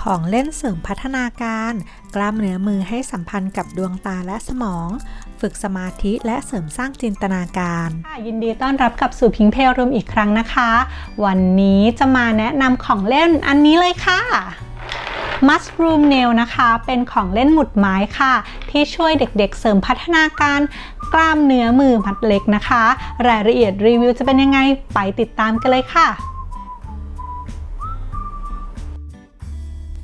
ของเล่นเสริมพัฒนาการ กล้ามเนื้อมือให้สัมพันธ์กับดวงตาและสมอง ฝึกสมาธิและเสริมสร้างจินตนาการค่ะยินดีต้อนรับกลับสู่พิงเพลรูมอีกครั้งนะคะ วันนี้จะมาแนะนำของเล่นอันนี้เลยค่ะ Mushroom Nail นะคะ เป็นของเล่นหมุดไม้ค่ะ ที่ช่วยเด็กๆเสริมพัฒนาการกล้ามเนื้อมือมัดเล็กนะคะ รายละเอียดรีวิวจะเป็นยังไงไปติดตามกันเลยค่ะ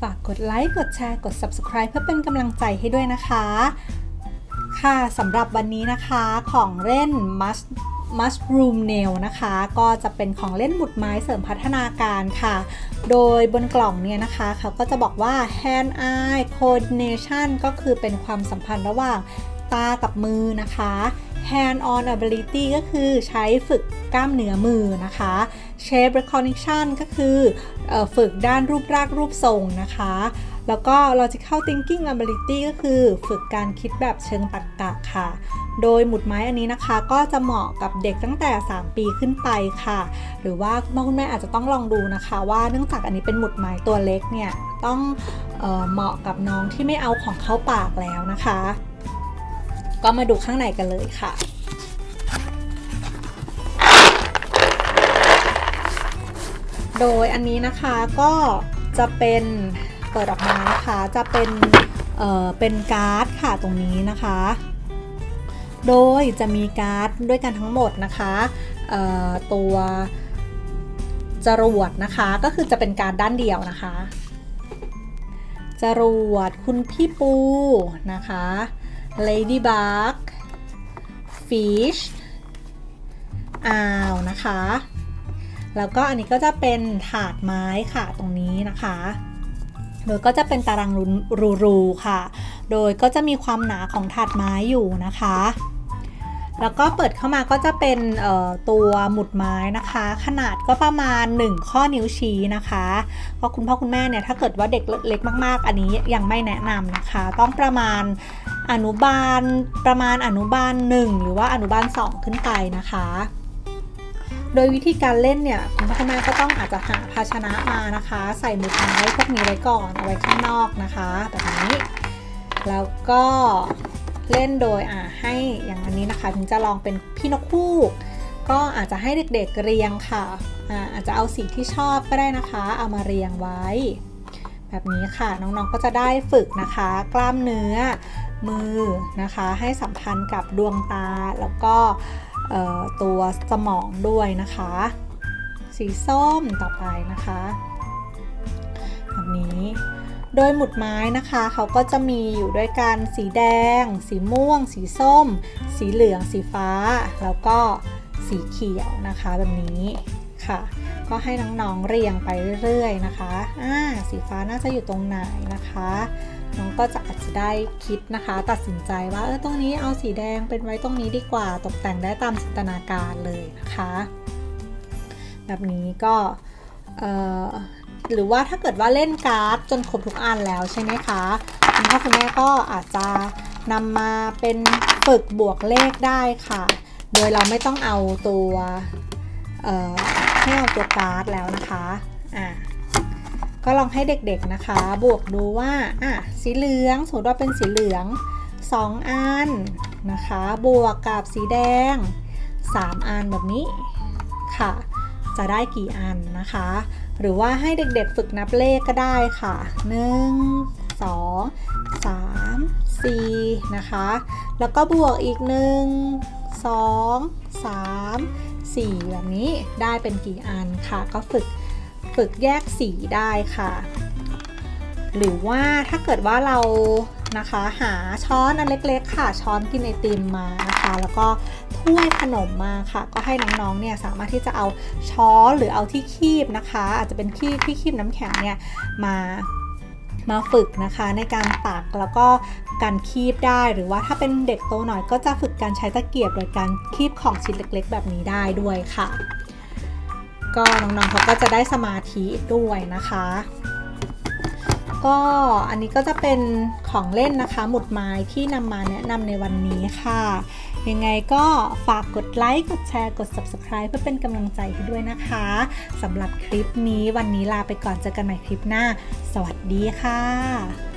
ฝากกดไลค์กดแชร์กด Subscribe เพื่อเป็นกำลังใจให้ด้วยนะคะ ค่ะสำหรับวันนี้นะคะของเล่น must Mushroom Nail นะคะ ก็จะเป็นของเล่นหมุดไม้เสริมพัฒนาการค่ะ โดยบนกล่องเนี่ยนะคะ เขาก็จะบอกว่า hand eye coordination ก็คือเป็นความสัมพันธ์ระหว่าง ตากับมือนะคะ hand on ability ก็คือใช้ฝึกกล้ามเนื้อมือนะคะ shape recognition ก็คืออฝึกด้านรูปรากรูปทรงนะคะ แล้วก็ logical thinking ability ก็คือฝึกการคิดแบบเชิงตรรกะค่ะ โดยหมุดไม้อันนี้นะคะก็จะเหมาะกับเด็กตั้งแต่ 3 ปีขึ้นไปค่ะ หรือว่าคุณพ่อคุณแม่อาจจะต้องลองดูนะคะ ว่าเนื่องจากอันนี้เป็นหมุดไม้ตัวเล็กเนี่ย ต้องเออเหมาะกับน้องที่ไม่เอาของเข้าปากแล้วนะคะ ก็มาดูข้างในกันเลยค่ะโดยอันนี้นะคะก็จะเป็นเปิดออกมานะคะจะเป็นเอ่อเป็นการ์ดค่ะตรงนี้นะคะ โดยจะมีการ์ดด้วยกันทั้งหมดนะคะเอ่อตัวจรวดนะคะก็คือจะเป็นการดด้านเดียวนะคะ จรวดคุณพี่ปูนะคะ Ladybug Fish อ้าวนะคะ แล้วก็อันนี้ก็จะเป็นถาดไม้ค่ะตรงนี้นะคะ โดยก็จะเป็นตารางรูรูค่ะ โดยก็จะมีความหนาของถาดไม้อยู่นะคะ แล้วก็เปิดเข้ามาก็จะเป็นตัวหมุดไม้นะคะ ขนาดก็ประมาณ 1 ข้อนิ้วชี้นะคะก็คุณพ่อคุณแม่เนี่ยถ้าเกิดว่าเด็กเล็กมาก ๆ อันนี้ยังไม่แนะนำนะคะ ต้องประมาณอนุบาลประมาณอนุบาล 1 หรือว่าอนุบาล 2 ขึ้นไปนะคะ โดยวิธีการเล่นเนี่ยคุณพ่อคุณแม่ก็ต้องอาจจะหาภาชนะมานะคะ ใส่หมุดไม้พวกนี้ไว้ก่อนเอาไว้ข้างนอกนะคะแบบนี้แล้วก็ เล่นโดยอ่าให้อย่างอันนี้นะคะถึงจะลองเป็นพี่นกคู่ก็อาจจะให้เด็กๆเรียงค่ะอ่าอาจจะเอาสีที่ชอบก็ได้นะคะ เอามาเรียงไว้ แบบนี้ค่ะน้องๆก็จะได้ฝึกนะคะ กล้ามเนื้อมือนะคะ ให้สัมพันธ์กับดวงตาแล้วก็ตัวสมองด้วยนะคะ สีส้มต่อไปนะคะแบบนี้ โดยหมุดไม้นะคะ เขาก็จะมีอยู่ด้วยกันสีแดง สีม่วง สีส้ม สีเหลือง สีฟ้า แล้วก็สีเขียวนะคะแบบนี้ค่ะ ก็ให้น้องๆเรียงไปเรื่อยๆนะคะอ่าสีฟ้าน่าจะอยู่ตรงไหนนะคะน้องก็จะอาจจะได้คิดนะคะ ตัดสินใจว่าเออตรงนี้เอาสีแดงเป็นไว้ตรงนี้ดีกว่าตกแต่งได้ตามจินตนาการเลยนะคะ แบบนี้ก็เอ่อ หรือว่าถ้าเกิดว่าเล่นการ์ดจนครบทุกอันแล้วใช่ไหมคะคุณพ่อคุณแม่ก็อาจจะนำมาเป็นฝึกบวกเลขได้ค่ะ โดยเราไม่ต้องเอาตัวเอ่อให้เอาตัวการ์ดแล้วนะคะอะก็ลองให้เด็กๆนะคะ บวกดูว่าอะสีเหลืองสมมติว่าเป็นสีเหลือง 2 อันนะคะ บวกกับสีแดง 3 อันแบบนี้ค่ะ จะได้กี่อันนะคะ หรือว่าให้เด็กๆฝึกนับเลขก็ได้ค่ะ 1 2 3 4 นะคะ แล้วก็บวกอีก 1 2 3 4 แบบนี้ได้เป็นกี่อันค่ะ ก็ฝึกฝึกแยกสีได้ค่ะ หรือว่าถ้าเกิดว่าเรา นะคะ หาช้อนอันเล็กๆ ค่ะ ช้อนกินไอติมมานะคะ แล้วก็ถ้วยขนมมาค่ะ ก็ให้น้องๆ เนี่ยสามารถที่จะเอาช้อนหรือเอาที่คีบนะคะ อาจจะเป็นคีบที่คีบน้ำแข็งเนี่ยมามาฝึกนะคะในการตักแล้วก็การคีบได้หรือว่าถ้าเป็นเด็กโตหน่อยก็จะฝึกการใช้ตะเกียบโดยการคีบของชิ้นเล็กๆ แบบนี้ได้ด้วยค่ะ ก็น้องๆเขาก็จะได้สมาธิด้วยนะคะ ก็อันนี้ก็จะเป็นของเล่นนะคะ หมุดไม้ที่นำมาแนะนำในวันนี้ค่ะ ยังไงก็ฝากกดไลค์ กดแชร์ กด Subscribe เพื่อเป็นกำลังใจให้ด้วยนะคะสำหรับคลิปนี้วันนี้ลาไปก่อนเจอกันใหม่คลิปหน้า สวัสดีค่ะ